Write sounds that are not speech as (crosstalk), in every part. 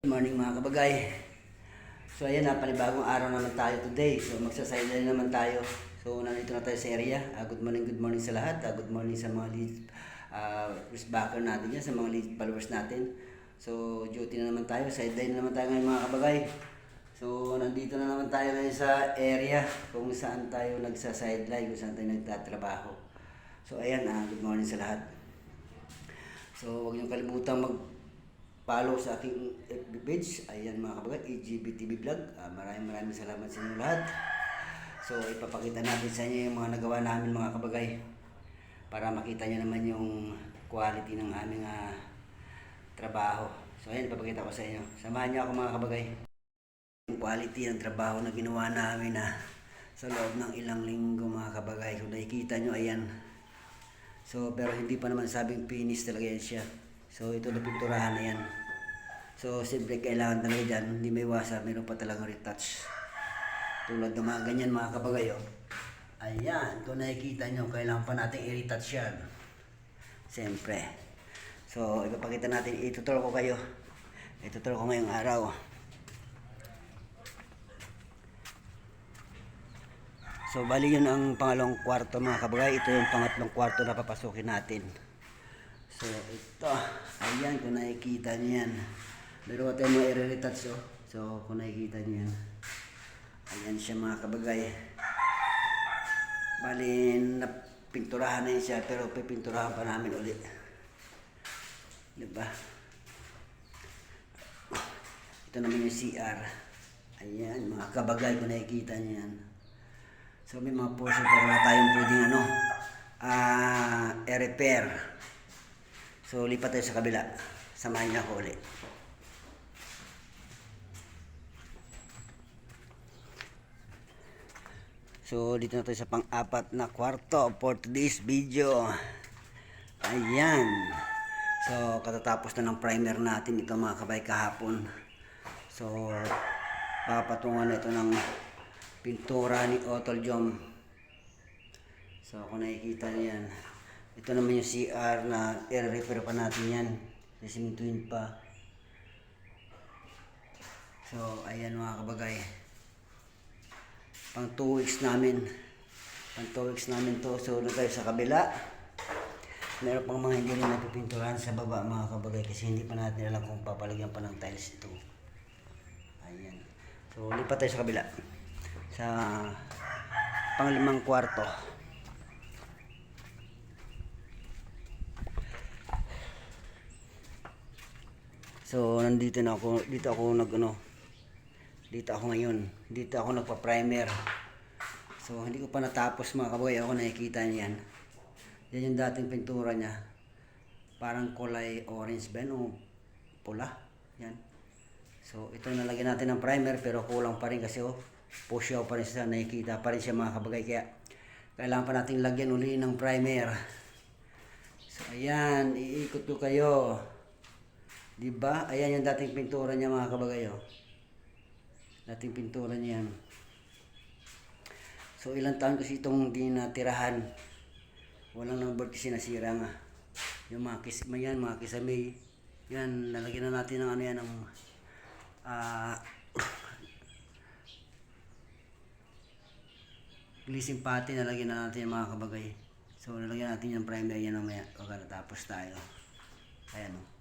Good morning mga kabagay. So ayan na, panibagong araw naman tayo today. So magsasideline naman tayo. So nandito na tayo sa area. Ah, good morning, good morning sa lahat. Ah, good morning sa mga lead uh, backer natin yan, sa mga lead followers natin. So duty na naman tayo, sideline na naman tayo ngayon mga kabagay. So nandito na naman tayo ngayon sa area kung saan tayo nagsa-sideline, kung saan tayo nagtatrabaho. So ayan, ah, good morning sa lahat. So huwag niyong kalimutan mag follow sa aking FB page. Ayan mga kabagay, EGBTV Vlog. Ah, maraming maraming salamat sa inyo lahat. So ipapakita natin sa inyo yung mga nagawa namin mga kabagay para makita niyo naman yung quality ng aming ah, trabaho. So ayan, ipapakita ko sa inyo. Samahan niyo ako mga kabagay. Yung quality ng trabaho na ginawa namin na sa loob ng ilang linggo mga kabagay. Kung nakikita nyo, ayan. So, pero hindi pa naman sabing finish talaga yan siya. So, ito na pinturahan na yan. So, siyempre kailangan talaga dyan, hindi may iwasan, meron pa talagang retouch. Tulad ng mga ganyan mga kabagay, oh. Ayan, kung nakikita nyo, kailangan pa natin i-retouch yan. Siyempre. So, ipapakita natin, ituturo ko kayo. Ituturo ko ngayong araw. So, bali yun ang pangalawang kwarto mga kabagay. Ito yung pangatlong kwarto na papasukin natin. So, ito. Ayan, kung nakikita niyo yan. Meron ko tayong mga i-retouch. So, kung nakikita niyo yan. Ayan siya mga kabagay. Bali, napinturahan na yun siya, pero pipinturahan pa namin ulit. Diba? Ito naman yung CR. Ayan, mga kabagay, kung nakikita niyo yan. So may mga portion pero wala tayong pwedeng ano, ah, i-repair. So lipat tayo sa kabila. Samahan niyo ako ulit. So dito na tayo sa pang-apat na kwarto for today's video. Ayan. So katatapos na ng primer natin ito mga kabay kahapon. So papatungan na ito ng pintura ni Otol. So kung nakikita niyo yan, ito naman yung CR na i-repair pa natin yan. Sisimintuin pa. So ayan mga kabagay. Pang 2 weeks namin. Pang 2 weeks namin to. So na tayo sa kabila. Meron pang mga hindi rin napipinturahan sa baba mga kabagay kasi hindi pa natin alam kung papalagyan pa ng tiles ito. Ayan. So lipat tayo sa kabila sa panglimang kwarto. So nandito na ako, dito ako nag ano, dito ako ngayon, dito ako nagpa-primer. So hindi ko pa natapos mga kaboy, ako nakikita niyan. Yan yung dating pintura niya. Parang kulay orange ba o pula. Yan. So ito nalagyan natin ng primer pero kulang pa rin kasi oh, pusyaw pa rin siya, nakikita pa rin siya mga kabagay. Kaya kailangan pa natin lagyan uli ng primer. So ayan, iikot ko kayo. 'Di ba? Ayan yung dating pintura niya mga kabagay oh. Dating pintura niya yan. So ilang taon kasi itong di natirahan. Walang number kasi nasira nga. Yung mga kis, yan, mga kisame. Yan, nalagyan na natin ng ano yan, ng ah (coughs) Glising pati nalagyan na natin mga kabagay. So nalagyan natin yung primer yan mamaya pagka natapos tayo. Ayan o.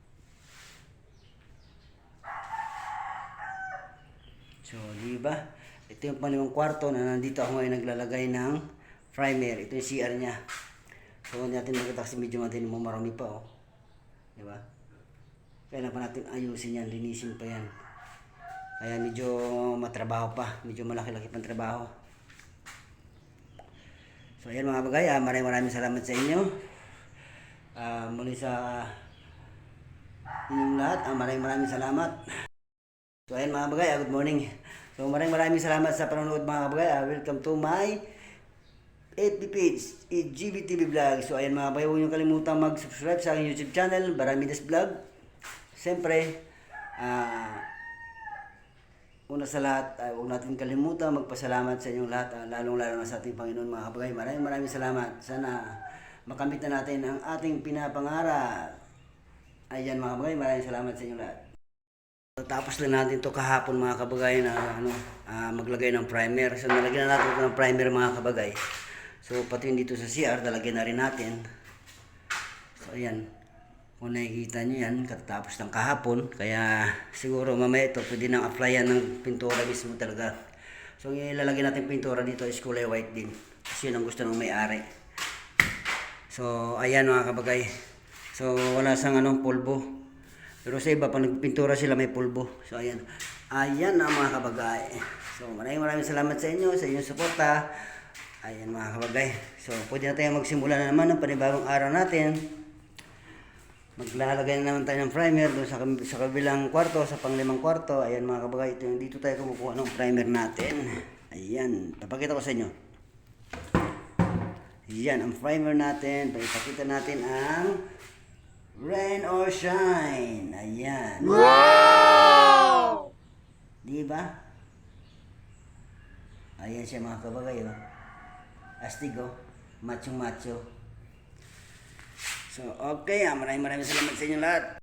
So, di ba? Ito yung panlimang kwarto na nandito ako ngayon naglalagay ng primer. Ito yung CR niya. So, hindi natin makita kasi medyo natin mo marami pa oh. Di ba? Kailangan pa natin ayusin yan, linisin pa yan. Kaya medyo matrabaho pa, medyo malaki-laki pang trabaho. So ayan mga bagay, ah, maraming maraming salamat sa inyo. Ah, muli sa inyong lahat, ah, maraming maraming salamat. So ayan mga bagay, ah, good morning. So maraming maraming salamat sa panonood mga bagay. Ah, welcome to my FB page, GBTV Vlog. So ayan mga bagay, huwag niyo kalimutan mag-subscribe sa aking YouTube channel, Baramides Vlog. Siyempre, ah, Una sa lahat, ay huwag natin kalimutan magpasalamat sa inyong lahat, ah, lalong-lalo na sa ating Panginoon mga kabagay. Maraming maraming salamat. Sana makamit na natin ang ating pinapangarap. Ayan mga kabagay, maraming salamat sa inyong lahat. Tapos lang natin to kahapon mga kabagay na ano, ah, maglagay ng primer. So nalagyan na natin ito ng primer mga kabagay. So pati dito sa CR, nalagyan na rin natin. So ayan, kung nakikita nyo yan, katapos ng kahapon. Kaya siguro mamaya ito, pwede nang applyan ng pintura mismo talaga. So yung ilalagay natin pintura dito is kulay white din. Kasi yun ang gusto ng may-ari. So ayan mga kabagay. So wala sang anong pulbo. Pero sa iba, pag nagpintura sila may pulbo. So ayan. Ayan ang mga kabagay. So maraming maraming salamat sa inyo, sa inyong suporta. Ayan mga kabagay. So pwede na tayo magsimula na naman ng panibagong araw natin. Maglalagay na naman tayo ng primer doon sa, sa kabilang kwarto, sa panglimang kwarto. Ayan mga kabagay, ito, yung- dito tayo kumukuha ng primer natin. Ayan, papakita ko sa inyo. Yan, ang primer natin. Paipakita natin ang Rain or Shine. Ayan. Wow! Di ba? Ayan siya mga kabagay. Oh. Astig oh. Macho macho. So, okay. ah, Maraming maraming salamat sa inyo lahat.